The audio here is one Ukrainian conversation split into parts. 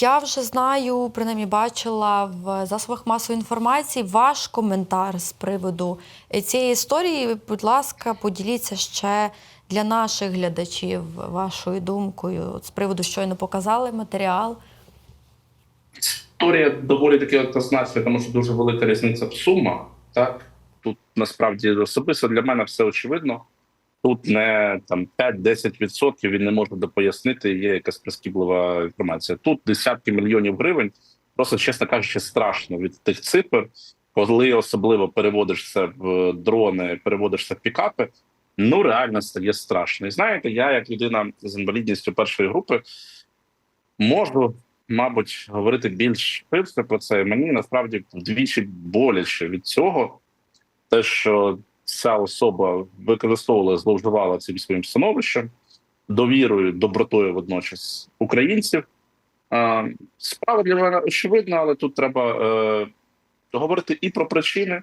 Я вже знаю, принаймні бачила в засобах масової інформації ваш коментар з приводу цієї історії. Будь ласка, поділіться ще для наших глядачів вашою думкою з приводу щойно показали матеріал. Історія доволі таки однозначна, тому що дуже велика різниця в сумах. Так тут насправді особисто для мене все очевидно. Тут не там 5-10% він не може допояснити. Є якась прискіблива інформація. Тут десятки мільйонів гривень. Просто чесно кажучи, страшно від тих цифр, коли особливо переводишся в дрони, переводишся в пікапи. Ну реально стає страшно. І знаєте, я, як людина з інвалідністю першої групи, можу мабуть, говорити більш швидше про це. Мені насправді вдвічі боляче від цього, те, що ця особа використовувала, зловживала цим своїм становищем, довірою, добротою водночас українців. Справа для мене очевидна, але тут треба е, говорити і про причини,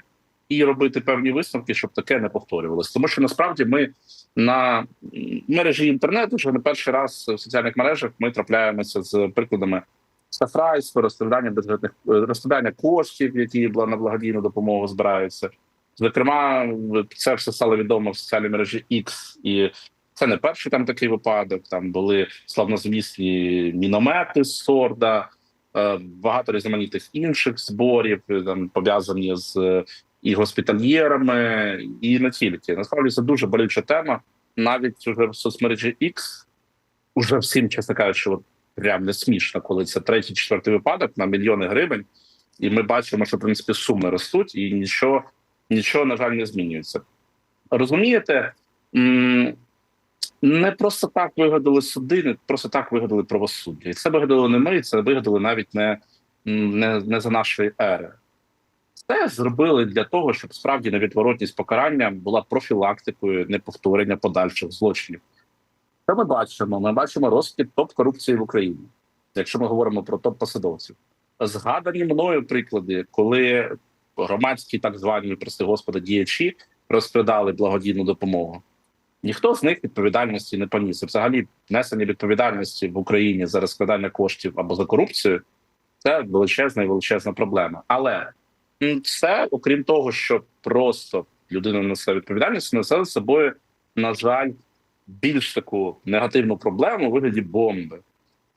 і робити певні висновки, щоб таке не повторювалося. Тому що насправді ми на мережі інтернету вже не перший раз в соціальних мережах ми трапляємося з прикладами шахрайства, розкрадання бюджетних розкрадання коштів, які була на благодійну допомогу збираються. Зокрема, це все стало відомо в соціальній мережі X, і це не перший там такий випадок. Там були славнозвісні міномети з Сорда, е, багато різноманітних інших зборів, е, там пов'язані з е, і госпітальєрами, і не тільки. Насправді це дуже болюча тема. Навіть уже в соцмережі X, уже всім, чесно кажучи, от прям не смішно, коли це третій, четвертий випадок на мільйони гривень, і ми бачимо, що в принципі суми ростуть, і нічого, нічого на жаль, не змінюється. Розумієте, не просто так вигадали суди, не просто так вигадали правосуддя. І це вигадали не ми, це вигадали навіть не, не, не за нашої ери. Це зробили для того, щоб справді невідворотність покарання була профілактикою неповторення подальших злочинів. Що ми бачимо? Ми бачимо розкид топ корупції в Україні, якщо ми говоримо про топ посадовців. Згадані мною приклади, коли громадські так звані, прости господи, діячі розкрадали благодійну допомогу. Ніхто з них відповідальності не поніс. Взагалі, несення відповідальності в Україні за розкрадання коштів або за корупцію це величезна і величезна проблема. Але це, окрім того, що просто людина несе відповідальність, несе за собою, на жаль, більш таку негативну проблему у вигляді бомби.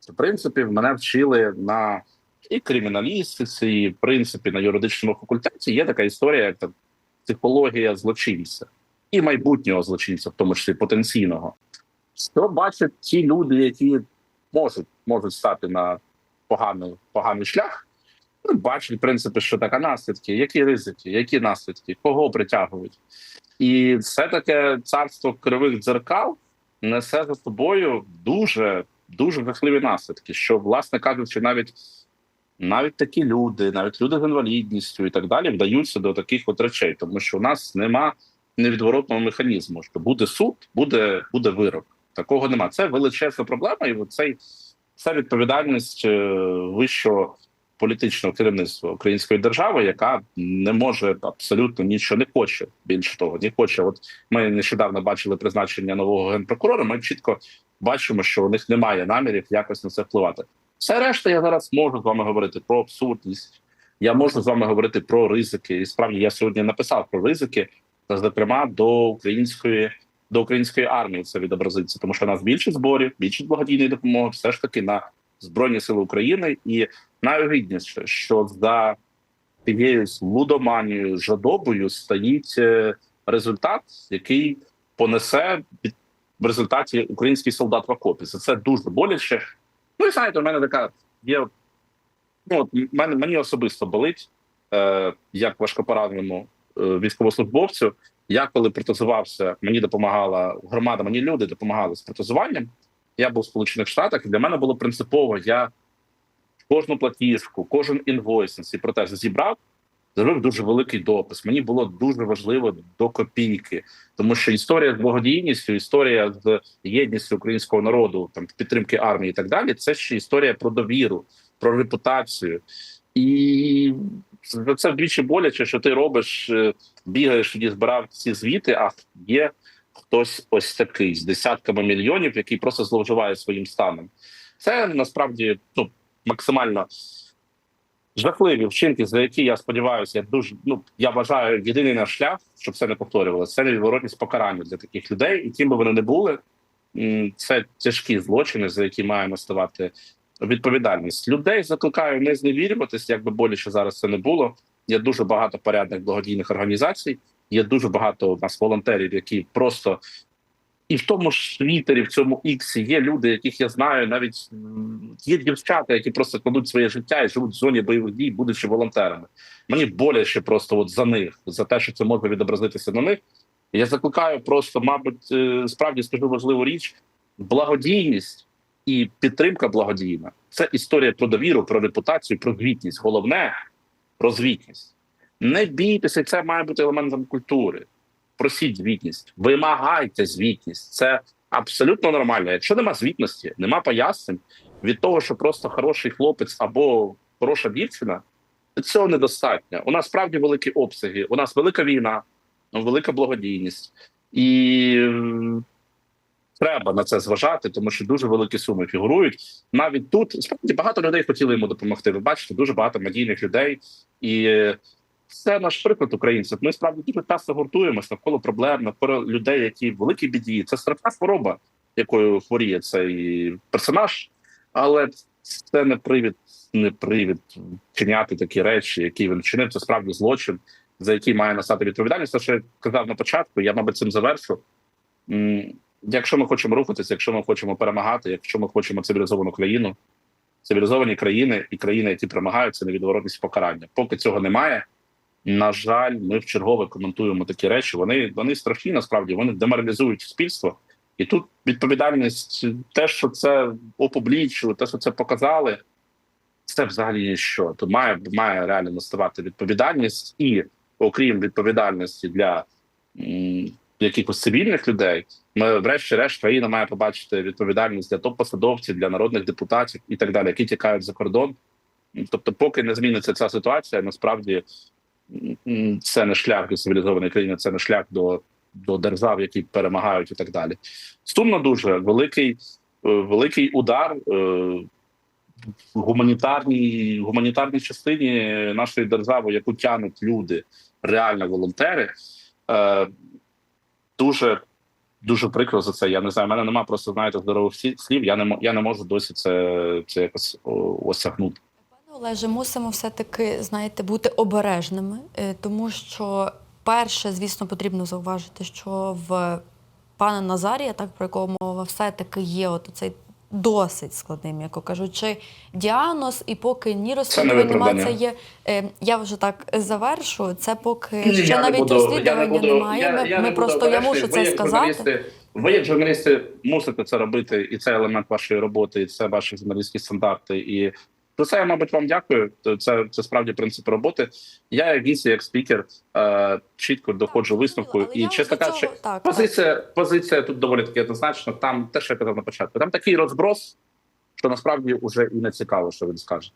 В принципі, мене вчили на і криміналістиці, і в принципі на юридичному факультеті є така історія, як там, психологія злочинця і майбутнього злочинця, в тому числі потенційного. Що бачать ті люди, які можуть можуть стати на поганий, поганий шлях, ну, бачать, в принципі, що така наслідки, які ризики, які наслідки, кого притягують. І це таке царство кривих дзеркал несе за собою дуже дуже жахливі наслідки. Що, власне кажучи, навіть навіть такі люди, навіть люди з інвалідністю і так далі, вдаються до таких от речей, тому що у нас нема невідворотного механізму. Що буде суд, буде буде вирок. Такого нема. Це величезна проблема, і цей це відповідальність е, вищого політичного керівництва української держави, яка не може абсолютно нічого не хоче. Більше того, не хоче. От ми нещодавно бачили призначення нового генпрокурора. Ми чітко бачимо, що у них немає намірів якось на це впливати. Все решта, я зараз можу з вами говорити про абсурдність. Я можу з вами говорити про ризики. І справді я сьогодні написав про ризики, зокрема до української до української армії це відобразиться, тому що у нас більше зборів, більше благодійної допомоги, все ж таки на збройні сили України, і найогідніше, що за тією лудоманією жадобою стоїть е, результат, який понесе в результаті український солдат в окопі. За це дуже боляче. Ну і знаєте, у мене така є. Ну, мене мені особисто болить, е, як важкопораненому е, військовослужбовцю. Я коли протезувався, мені допомагала громада, мені люди допомагали з протезуванням. Я був в Сполучених Штатах, і для мене було принципово. Я кожну платіжку, кожен інвойс на ці протези зібрав, зробив дуже великий допис. Мені було дуже важливо до копійки, тому що історія з благодійністю, історія з єдністю українського народу, там підтримки армії і так далі. Це ще історія про довіру, про репутацію. І це вдвічі боляче, що ти робиш, е, бігаєш тоді, збирав ці звіти, а є хтось ось такий з десятками мільйонів, який просто зловживає своїм станом. Це насправді ну максимально жахливі вчинки, за які я сподіваюся, я дуже ну я вважаю єдиний наш шлях, щоб це не повторювалося. Це невідворотність покарання для таких людей, і ким би вони не були. Це тяжкі злочини, за які має наставати відповідальність. Людей закликаю не зневірюватись, як би боляче зараз це не було. Є дуже багато порядних благодійних організацій. Є дуже багато у нас волонтерів, які просто і в тому ж Твіттері, в цьому іксі є люди, яких я знаю, навіть є дівчата, які просто кладуть своє життя і живуть в зоні бойових дій, будучи волонтерами. Мені боляче просто от за них, за те, що це може відобразитися на них. Я закликаю просто, мабуть, е, справді скажу важливу річ: благодійність і підтримка благодійна це історія про довіру, про репутацію, про звітність. Головне про звітність. Не бійтеся, це має бути елементом культури. Просіть звітність, вимагайте звітність. Це абсолютно нормально. Якщо нема звітності, нема пояснень від того, що просто хороший хлопець або хороша дівчина, цього недостатньо. У нас справді великі обсяги, у нас велика війна, велика благодійність, і треба на це зважати, тому що дуже великі суми фігурують. Навіть тут справді багато людей хотіли йому допомогти. Ви бачите, дуже багато медійних людей, і е, це наш приклад українців. Ми справді дуже часто гуртуємося навколо проблем, навколо людей, які в великій біді. Це страшна хвороба, якою хворіє цей персонаж, але це не привід, не привід вчиняти такі речі, які він вчинив. Це справді злочин, за який має настати відповідальність. Те, що я казав на початку, я мабуть цим завершу. Якщо ми хочемо рухатися, якщо ми хочемо перемагати, якщо ми хочемо цивілізовану країну, цивілізовані країни і країни, які перемагають, це невідворотність покарання. Поки цього немає. На жаль, ми в чергове коментуємо такі речі. Вони вони страшні, насправді вони деморалізують суспільство. І тут відповідальність, те, що це опублічили, те, що це показали, це взагалі ніщо. То має має реально наставати відповідальність, і окрім відповідальності для м, якихось цивільних людей, ми, врешті-решт, країна має побачити відповідальність для топ-посадовців, для народних депутатів і так далі, які тікають за кордон. Тобто, поки не зміниться ця ситуація, насправді це не шлях до цивілізованої країни, це не шлях до, до держав, які перемагають і так далі. Сумно дуже великий, е, великий удар. е, в Гуманітарній гуманітарній частині нашої держави, яку тянуть люди, реально волонтери, е, дуже дуже прикро за це. Я не знаю. в мене немає просто знаєте здорових слів. Я не я не можу досі це, це якось осягнути. Пане Олеже, мусимо все-таки, знаєте, бути обережними, тому що перше, звісно, потрібно зауважити, що в пана Назарія, так про якого мова, все-таки є от цей досить складним, як кажучи, діагноз, і поки ні розслідування це є. е, Я вже так завершу. Це поки Ні, ще я навіть буду- розслідування я не буду- немає. я- ми я ми не буду просто я мушу це сказати. Ви як журналісти мусите це робити, і це елемент вашої роботи, і це ваші журналістські стандарти. І за це я, мабуть, вам дякую. Це, це справді принцип роботи. Я, як гість, як спікер, е, чітко доходжу висновку. але І чесно кажучи, так. позиція, позиція тут доволі таки однозначна. Там те, що я казав на початку, там такий розброс, що насправді вже і не цікаво, що він скаже.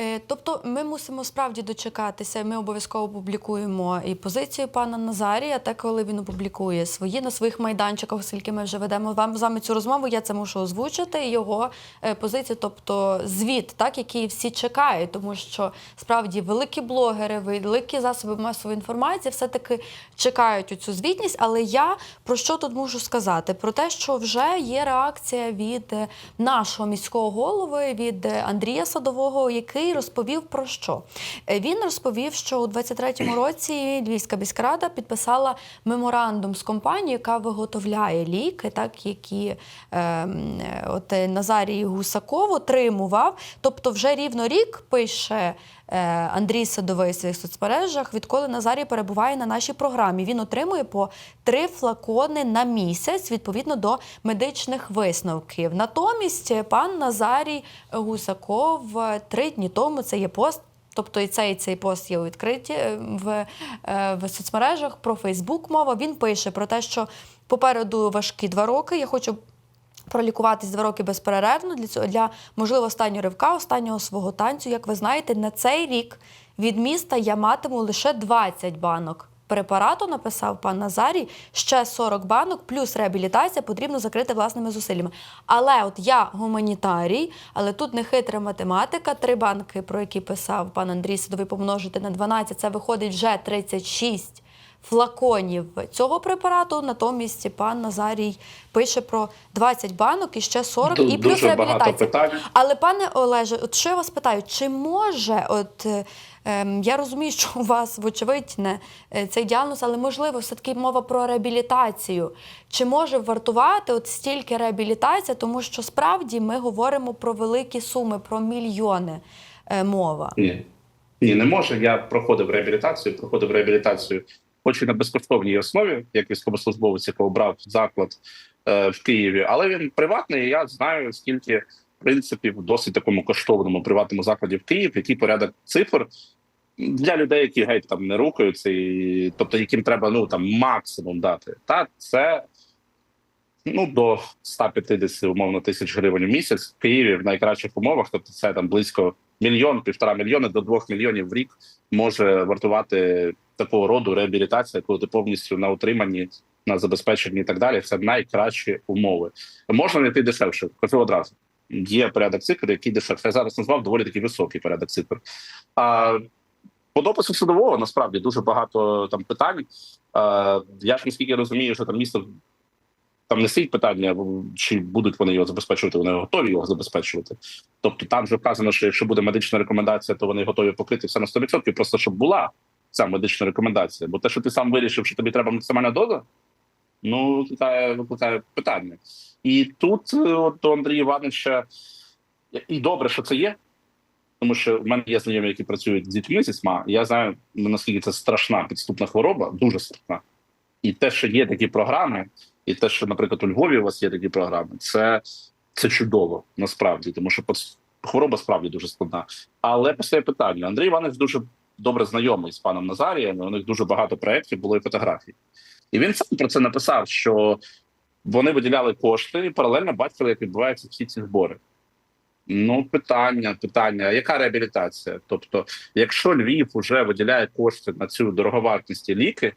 Е, Тобто ми мусимо справді дочекатися. Ми обов'язково публікуємо і позицію пана Назарія, та коли він опублікує свої на своїх майданчиках, оскільки ми вже ведемо вам з вами цю розмову. Я це мушу озвучити. Його е, позицію, тобто звіт, так який всі чекають, тому що справді великі блогери, великі засоби масової інформації все таки чекають цю звітність. Але я про що тут можу сказати? Про те, що вже є реакція від е, нашого міського голови, від Андрія Садового, який розповів про що. Е, Він розповів, що у 23-му році Львівська міськрада підписала меморандум з компанією, яка виготовляє ліки, так які е, е, от Назарій Гусаков отримував. Тобто, вже рівно рік пише. Е, Андрій Садовий в своїх соцмережах, відколи Назарій перебуває на нашій програмі. Він отримує по три флакони на місяць відповідно до медичних висновків. Натомість пан Назарій Гусаков е, три дні тому це є пост. Тобто і цей, цей пост є у відкриті е, в, в соцмережах про Фейсбук мова. Він пише про те, що попереду важкі два роки. Я хочу пролікуватись два роки безперервно для цього для можливо останнього ривка, останнього свого танцю. Як ви знаєте, на цей рік від міста я матиму лише 20 банок препарату, написав пан Назарій, ще 40 банок, плюс реабілітація потрібно закрити власними зусиллями. Але от я гуманітарій, але тут не хитра математика. Три банки, про які писав пан Андрій Садовий, помножити на 12, це виходить вже 36 флаконів цього препарату. Натомість пан Назарій пише про 20 банок і ще 40, Ду- і плюс реабілітація. Але пане Олеже, от що я вас питаю, чи може, от ем, я розумію, що у вас, вочевидь, не е, цей діагноз, але можливо, все-таки мова про реабілітацію. Чи може вартувати от стільки реабілітація, тому що справді ми говоримо про великі суми, про мільйони е, мова. Ні. Ні, не може. Я проходив реабілітацію, проходив реабілітацію, хоч і на безкоштовній основі, як військовослужбовець, якого брав заклад е, в Києві, але він приватний. і Я знаю, скільки в принципі в досить такому коштовному приватному закладі в Київ, який порядок цифр для людей, які геть там не рухаються, і тобто яким треба ну там максимум дати. Та це ну до 150 умовно тисяч гривень в місяць в Києві в найкращих умовах. Тобто, це там близько мільйон, півтора мільйони до двох мільйонів в рік може вартувати такого роду реабілітація, коли ти повністю на утриманні, на забезпеченні і так далі. Це найкращі умови. Можна знайти дешевше, кажу одразу. Є порядок цифр, який дешевше. Я зараз назвав доволі такий високий порядок цифр. А по допису судового насправді дуже багато там питань. А, я ж наскільки розумію, що там місто там не стоїть питання, чи будуть вони його забезпечувати, вони готові його забезпечувати. Тобто там вже вказано, що якщо буде медична рекомендація, то вони готові покрити все на 100%, просто щоб була ця медична рекомендація. Бо те, що ти сам вирішив, що тобі треба максимальна доза, ну викликає, викликає питання. І тут, е, от у Андрія Івановича, і добре, що це є. Тому що в мене є знайомі, які працюють з дітьми зі СМА. Я знаю, наскільки це страшна підступна хвороба, дуже страшна. І те, що є такі програми, і те, що, наприклад, у Львові у вас є такі програми, це, це чудово насправді, тому що хвороба справді дуже складна. Але постає питання: Андрій Іванович дуже добре знайомий з паном Назарієм. У них дуже багато проєктів було і фотографій. І він сам про це написав: що вони виділяли кошти і паралельно бачили, як відбуваються всі ці збори. Ну, питання, питання, яка реабілітація? Тобто, якщо Львів вже виділяє кошти на цю дороговартісті ліки,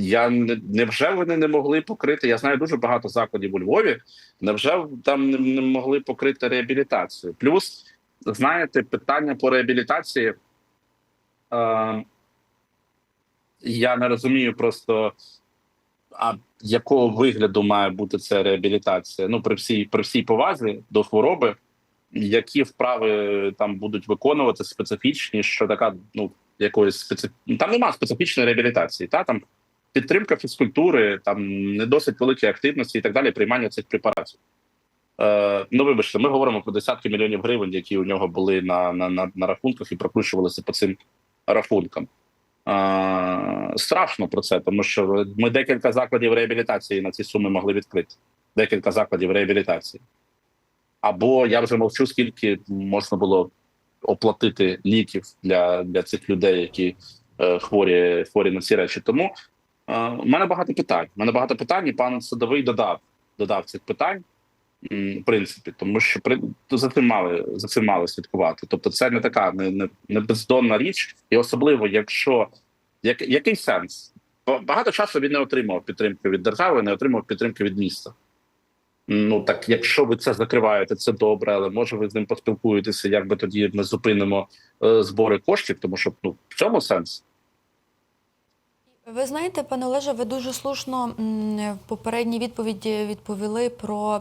я не невже вони не могли покрити? Я знаю дуже багато закладів у Львові. Невже там не, могли покрити реабілітацію? Плюс, знаєте, питання по реабілітації. Е, я не розумію просто, а якого вигляду має бути ця реабілітація? Ну, при всій при всій повазі до хвороби, які вправи там будуть виконувати специфічні, що така, ну якоїсь специф... там немає специфічної реабілітації, та там підтримка фізкультури, там не досить великі активності і так далі, приймання цих препаратів. Е, ну, вибачте, ми говоримо про десятки мільйонів гривень, які у нього були на, на, на, на рахунках і прокручувалися по цим рахункам. Е, страшно про це, тому що ми декілька закладів реабілітації на ці суми могли відкрити. Декілька закладів реабілітації. Або я вже мовчу, скільки можна було оплатити ліків для, для цих людей, які е, хворі, хворі на ці речі. Тому у мене багато питань. У мене багато питань, і пан Садовий додав, додав цих питань. В принципі, тому що при за цим мали за цим мали слідкувати. Тобто, це не така не, не, не бездонна річ, і особливо, якщо як, який сенс? Багато часу він не отримав підтримки від держави, не отримав підтримки від міста. Ну так, якщо ви це закриваєте, це добре, але може ви з ним поспілкуєтеся, як би тоді ми зупинимо е, збори коштів, тому що ну в цьому сенс. Ви знаєте, пане Олеже, ви дуже слушно в попередній відповіді відповіли про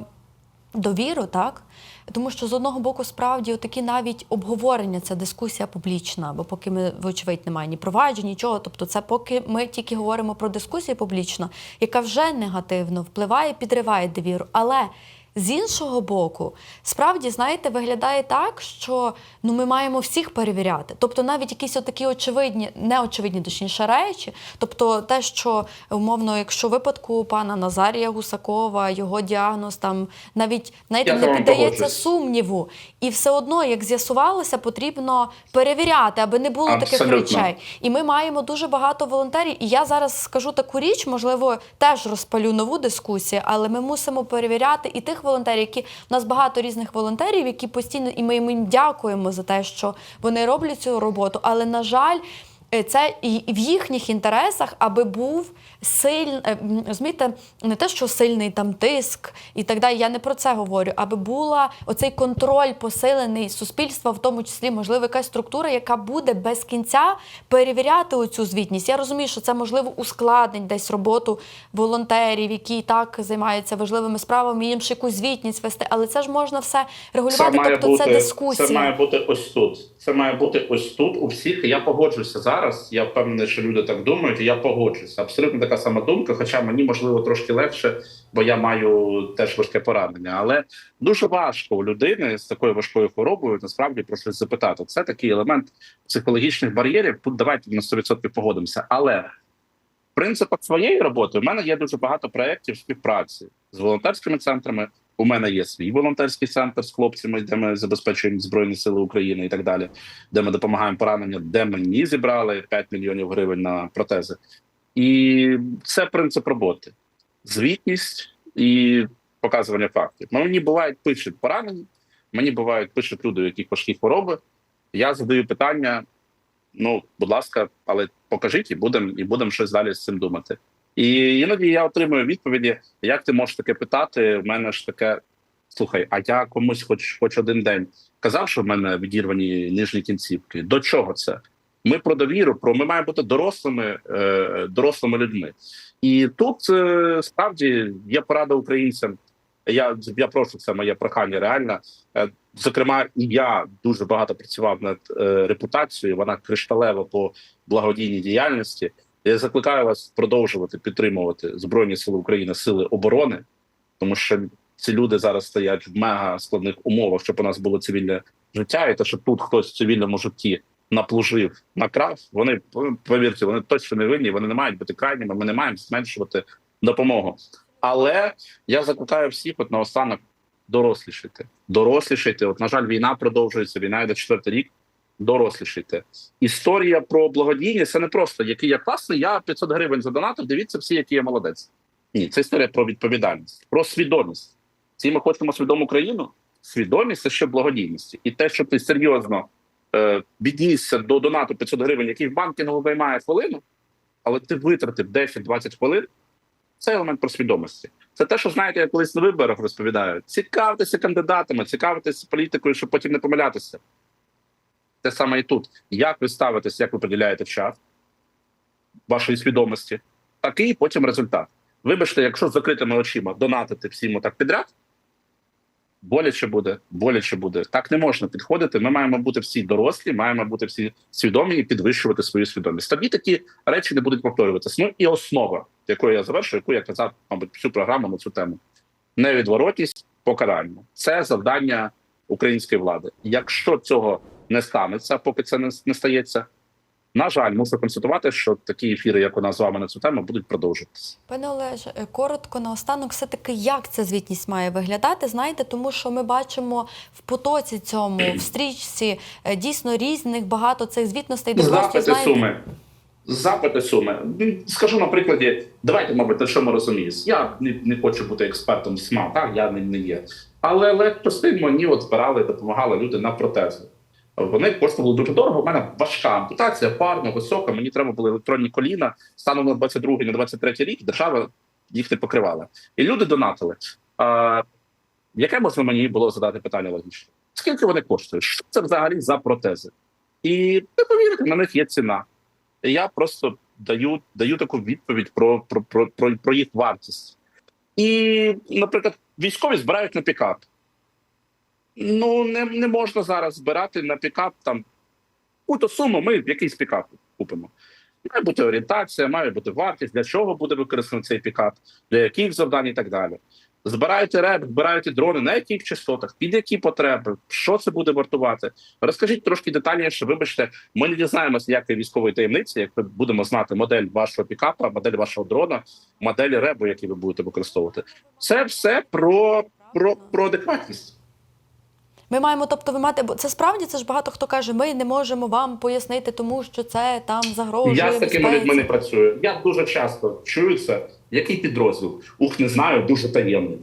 довіру, так? Тому що з одного боку, справді, такі навіть обговорення, це дискусія публічна, бо поки ми, вочевидь, немає ні проваджень, нічого. Тобто, це поки ми тільки говоримо про дискусію публічно, яка вже негативно впливає, підриває довіру. Але з іншого боку, справді, знаєте, виглядає так, що ну, ми маємо всіх перевіряти. Тобто навіть якісь отакі очевидні, неочевидні, точніше, речі. Тобто те, що умовно, якщо в випадку пана Назарія Гусакова, його діагноз там навіть навіть не піддається сумніву. І все одно, як з'ясувалося, потрібно перевіряти, аби не було таких речей. І ми маємо дуже багато волонтерів. І я зараз скажу таку річ, можливо, теж розпалю нову дискусію, але ми мусимо перевіряти і тих волонтерів, які у нас багато різних волонтерів, які постійно і ми їм дякуємо за те, що вони роблять цю роботу. Але на жаль. е, це і в їхніх інтересах, аби був сильний, розумієте, не те, що сильний там тиск і так далі. Я не про це говорю, аби була оцей контроль посилений суспільства, в тому числі, можливо, якась структура, яка буде без кінця перевіряти оцю звітність. Я розумію, що це можливо ускладнить десь роботу волонтерів, які і так займаються важливими справами, їм ще якусь звітність вести, але це ж можна все регулювати. тобто це дискусія. Це має бути ось тут. Це має бути ось тут у всіх. Я погоджуся зараз. Я впевнений, що люди так думають. і Я погоджуюся. Абсолютно така сама думка. Хоча мені можливо трошки легше, бо я маю теж важке поранення. Але дуже важко у людини з такою важкою хворобою насправді про щось запитати. Це такий елемент психологічних бар'єрів. Тут давайте на 100% погодимося. Але в принципах своєї роботи у мене є дуже багато проєктів співпраці з волонтерськими центрами. У мене є свій волонтерський центр з хлопцями, де ми забезпечуємо Збройні Сили України і так далі, де ми допомагаємо поранення, де мені зібрали 5 мільйонів гривень на протези. І це принцип роботи: звітність і показування фактів. Мені бувають пишуть поранені, мені бувають пишуть люди, у яких важкі хвороби. Я задаю питання: ну, будь ласка, але покажіть і будемо і будемо щось далі з цим думати. І іноді я отримую відповіді: як ти можеш таке питати? У мене ж таке. Слухай, а я комусь, хоч хоч один день казав, що в мене відірвані нижні кінцівки. До чого це? Ми про довіру, про ми маємо бути дорослими, е, дорослими людьми. І тут е, справді є порада українцям. Я я прошу це моє прохання. Реально, Е, зокрема, і я дуже багато працював над е, репутацією. Вона кришталева по благодійній діяльності. Я закликаю вас продовжувати підтримувати збройні сили України, сили оборони, тому що ці люди зараз стоять в мега складних умовах, щоб у нас було цивільне життя, і те, що тут хтось в цивільному житті наплужив, накрав. Вони повірте, вони точно не винні. Вони не мають бути крайніми. Ми не маємо зменшувати допомогу. Але я закликаю всіх, от наостанок, дорослішити. Дорослішити. От, на жаль, війна продовжується. Війна йде четвертий рік. Дорослішити. Історія про благодійність це не просто який я класний, я 500 гривень задонатив. Дивіться всі, який я молодець. Ні, це історія про відповідальність, про свідомість. Всі ми хочемо свідому країну. Свідомість це ще благодійність. І те, що ти серйозно віднісся до донату 500 гривень, який в банкінгу займає хвилину, але ти витратив 10-20 хвилин. Це елемент про свідомості. Це те, що знаєте, я колись на виборах розповідаю. Цікавтеся кандидатами, цікавтеся політикою, щоб потім не помилятися. Те саме і тут. Як ви ставитесь, як ви приділяєте час вашої свідомості, такий потім результат. Вибачте, якщо з закритими очима донатити всім так підряд, боляче буде, боляче буде. Так не можна підходити. Ми маємо бути всі дорослі, маємо бути всі свідомі і підвищувати свою свідомість. Тоді такі речі не будуть повторюватися. Ну і основа, якою я завершу, яку я казав, мабуть, всю програму на цю тему. Невідворотність покарання. Це завдання української влади. Якщо цього не станеться, поки це не, не стається. На жаль, мушу констатувати, що такі ефіри, як у нас з вами на цю тему, будуть продовжуватися. Пане Олеже, е, коротко наостанок, все таки як ця звітність має виглядати? Знаєте, тому що ми бачимо в потоці цьому в стрічці е, дійсно різних багато цих звітностей, просто Запити знаєте, суми. Запити суми. Скажу на прикладі, давайте, мабуть, на що ми розуміємо. Я не, не хочу бути експертом СМА, так я не, не є. Але легкостин мені от збирали, допомагали люди на протези. Вони коштували дуже дорого. У мене важка ампутація, парна, висока. Мені треба були електронні коліна. Станом на 22 на 23 рік держава їх не покривала. І люди донатили. А, яке можна мені було задати питання логічно? Скільки вони коштують? Що це взагалі за протези? І не повірите, на них є ціна. Я просто даю, даю таку відповідь про, про, про, про, про їх вартість. І, наприклад, військові збирають на пікап. Ну, не, не можна зараз збирати на пікап там яку-то суму, ми якийсь пікап купимо. Має бути орієнтація, має бути вартість, для чого буде використаний цей пікап, для яких завдань і так далі. Збираєте реп, збираєте дрони, на яких частотах, під які потреби, що це буде вартувати. Розкажіть трошки детальніше. Вибачте, ми не дізнаємося ніякої військової таємниці, як ми будемо знати модель вашого пікапа, модель вашого дрона, модель ребу, який ви будете використовувати. Це все про, про, про адекватність. Ми маємо, тобто, ви маєте, бо це справді це ж багато хто каже, ми не можемо вам пояснити, тому що це там загрожує. Я з такими безпеці». людьми не працюю. Я дуже часто чую це. Який підрозділ? Ух, не знаю, дуже таємний.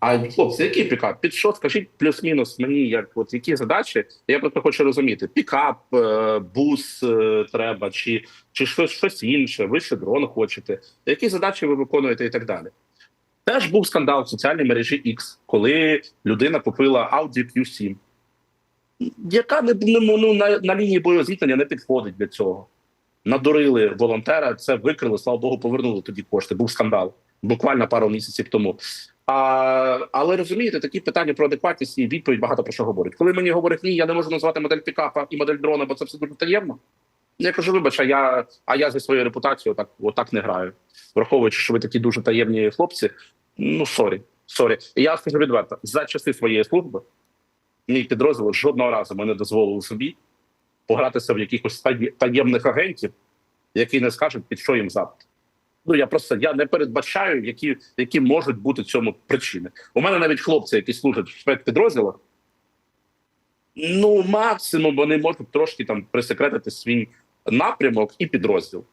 А хлопці, який пікап? Під що скажіть плюс-мінус мені, як от які задачі? Я просто хочу розуміти: пікап, е, бус е, треба, чи, чи щось, щось інше, ви ще дрон хочете. Які задачі ви виконуєте і так далі. Теж був скандал в соціальній мережі X, коли людина купила Audi Q7, яка не, не- ну, на, на лінії боєзіткнення не підходить для цього. Надурили волонтера, це викрили, слава Богу, повернули тоді кошти. Був скандал буквально пару місяців тому. А, але розумієте, такі питання про адекватність і відповідь багато про що говорять. Коли мені говорять, ні, я не можу назвати модель пікапа і модель дрона, бо це все дуже таємно. Я кажу, вибач, а я, а я зі своєю репутацією отак, отак не граю. Враховуючи, що ви такі дуже таємні хлопці, ну сорі, сорі. Я скажу відверто, за часи своєї служби мій підрозділ жодного разу ми не дозволили собі погратися в якихось таємних агентів, які не скажуть, під що їм запит. Ну я просто я не передбачаю, які, які можуть бути цьому причини. У мене навіть хлопці, які служать в спецпідрозділах, ну максимум вони можуть трошки там присекретити свій напрямок і підрозділ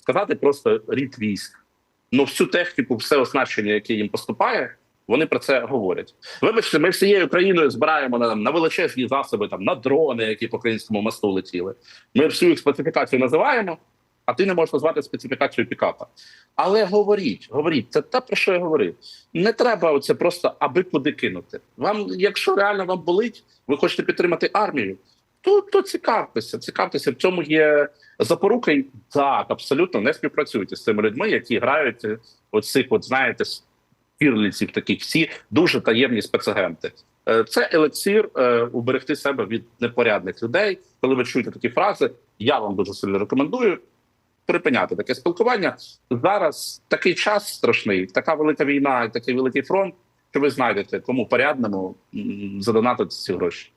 сказати просто рід військ. Ну, всю техніку, все оснащення, яке їм поступає, вони про це говорять. Вибачте, ми всією країною збираємо на, на величезні засоби, там на дрони, які по українському мосту летіли. Ми всю їх специфікацію називаємо, а ти не можеш назвати специфікацію пікапа. Але говоріть, говоріть, це те, про що я говорив. Не треба оце просто аби куди кинути. Вам, якщо реально вам болить, ви хочете підтримати армію, то, то цікавтеся, цікавтеся. В цьому є запорука. І Так, абсолютно не співпрацюйте з цими людьми, які грають е, оцих, от знаєте, фірліців, таких всі дуже таємні спецагенти. Е, Це елексір е, уберегти себе від непорядних людей. Коли ви чуєте такі фрази, я вам дуже сильно рекомендую припиняти таке спілкування. Зараз такий час страшний, така велика війна, такий великий фронт, що ви знайдете кому порядному задонатити ці гроші.